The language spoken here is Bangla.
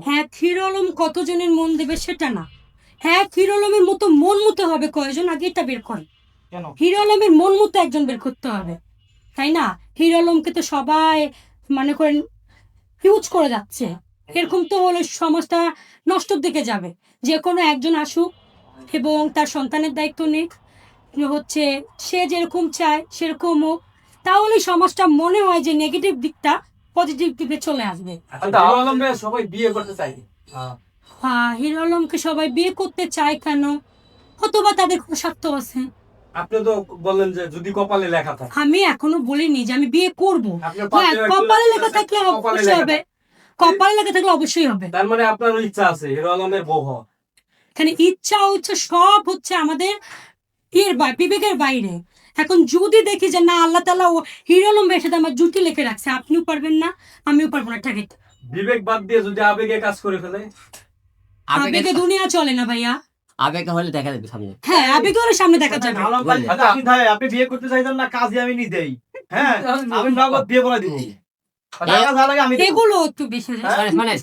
হ্যাঁ ক্ষীর আলম কতজনের মন দেবে সেটা না। হ্যাঁ ক্ষীর আলমের মতো মন মতো হবে কয়জন? আগে এটা বের করে। কেন? হিরো আলমের মন মতো একজন বের করতে হবে। তাই না? হিরো আলমকে তো সবাই মানে করেন ইউজ করে যাচ্ছে। এরকম তো হলে সমাজটা নষ্টর দিকে যাবে। যে কোনো একজন আসুক এবং তার সন্তানের দায়িত্ব নিক। হচ্ছে সে যেরকম চায় সেরকম হোক। তাহলে সমাজটা মনে হয় যে নেগেটিভ দিকটা পজিটিভ দিকে চলে আসবে। আচ্ছা সবাই বিয়ে করতে চাই হ্যাঁ হিরো আলমকে সবাই বিয়ে করতে চায় কেন? অথবা তাদের কোনো স্বার্থ আছে? আপনি তো বললেন যে যদি কপালে লেখা থাকে। আমি এখনও বলিনি যে আমি বিয়ে করব। হ্যাঁ কপালে লেখা থাকলে অবশ্যই হবে। কপালে লেখা থাকলে অবশ্যই হবে। তার মানে আপনার ইচ্ছা আছে হিরো আলমের বউ হওয়া এখানে ইচ্ছা হচ্ছে সব হচ্ছে আমাদের এর বিবেকের বাইরে। এখন যদি দেখি যে না আল্লাহ তালা ও হিরো আলম ভাইয়ের সাথে আমার জুটি লিখে রাখছে আপনিও পারবেন না আমিও পারব না ঠাকিত বিবেক বাদ দিয়ে যদি আবেগে কাজ করে ফেলে? আবেগে দুনিয়া চলে না ভাইয়া। আবেগে হলে দেখা যাবে সামনে। হ্যাঁ আবেগে হলে সামনে দেখা যাবে। ভাই, বললেন। আচ্ছা, আপনি ভাই, আপনি বিয়ে করতে চাইছেন না কাজে আমি নি দেই হ্যাঁ আমি নগদ বিয়ে করে দিব। এগুলো একটু বেশি মানে-